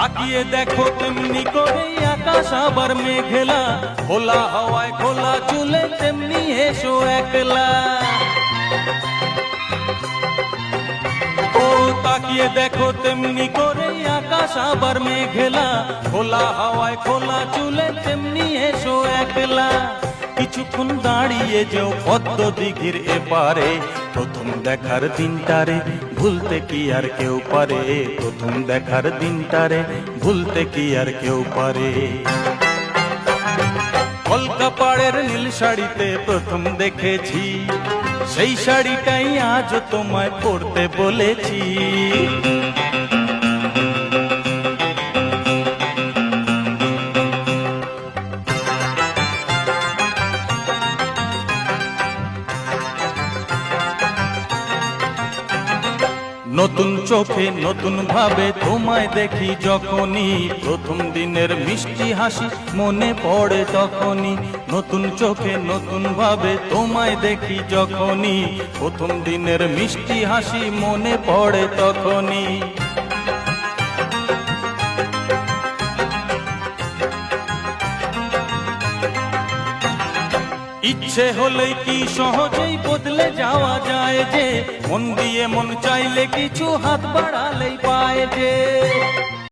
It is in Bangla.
তাকিয়ে দেখো তেমনি করে আকাশ আবার মেঘেলা। খোলা হাওয়ায় খোলা চুলে তেমনি এসো একলা। তাকিয়ে দেখো তেমনি করে আকাশ আবার মেঘেলা। খোলা হাওয়ায় খোলা চুলে তেমনি এসো একলা। কিছুক্ষণ দাঁড়িয়ে যেও পদ্ম দিঘির এপারে। প্রথম দেখার দিনটারে ভুলতে কি আর কেউ পারে? প্রথম দেখার দিনটারে ভুলতে কি আর কেউ পারে? কলকা পাড়ের নীল শাড়িতে প্রথম দেখেছি, সেই শাড়িটাই আজ তোমায় পড়তে বলেছি। নতুন চোখে নতুন ভাবে তোমায় দেখি যখনই। প্রথম দিনের মিষ্টি হাসি মনে পড়ে তখনই। নতুন চোখে নতুন ভাবে তোমায় দেখি যখনই। প্রথম দিনের মিষ্টি হাসি মনে পড়ে তখনই। ইচ্ছে হলে কি সহজেই বদলে যাওয়া যায় যে? মন দিয়ে মন চাইলে কিছু হাত বাড়ালেই পায় যে?